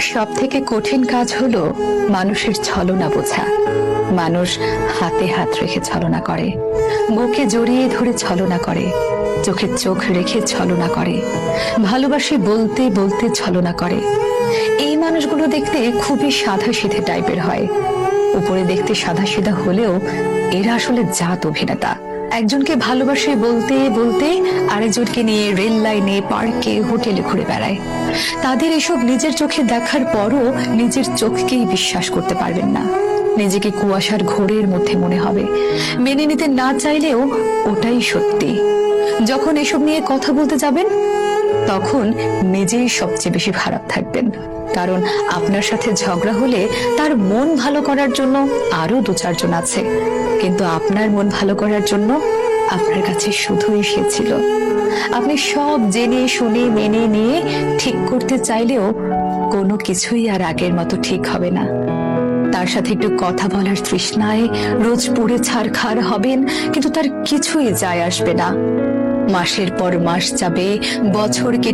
সব থেকে কঠিন কাজ হলো মানুষের ছলনা বোঝা। মানুষ হাতে হাত রেখে ছলনা করে, বুকে জড়িয়ে ধরে ছলনা করে, চোখে চোখ রেখে ছলনা করে, ভালোবাসি বলতে বলতে ছলনা করে। এই মানুষগুলো দেখতে খুবই সিধে টাইপের হয়। উপরে দেখতে সাদা সিধা হলেও এরা আসলে জাত অভিনেতা। একজনকে ভালোবাসে বলতে বলতে আরেকজনকে নিয়ে রেল লাইনে, পার্কে, হোটেলে ঘুরে বেড়ায়। তাদের এসব নিজের চোখে দেখার পরও নিজের চোখকেই বিশ্বাস করতে পারবেন না। নিজেকে কুয়াশার ঘোরের মধ্যে মনে হবে। মেনে নিতে না চাইলেও ওটাই সত্যি। যখন এসব নিয়ে কথা বলতে যাবেন তখন নিজেই সবচেয়ে বেশি খারাপ থাকবেন। কারণ আপনার সাথে ঝগড়া হলে তার মন ভালো করার জন্য আরও দু চারজন আছে। কিন্তু আপনার মন ভালো করার জন্য আপনার কাছে শুধুই সে ছিল। আপনি সব জেনে, শুনে, মেনে নিয়ে ঠিক করতে চাইলেও কোনো কিছুই আর আগের মতো ঠিক হবে না। তার সাথে একটু কথা বলার তৃষ্ণায় রোজ পুড়ে ছাড়খার হবেন, কিন্তু তার কিছুই যায় আসবে না। মাসের পর মাস যাবে, বছর কেটে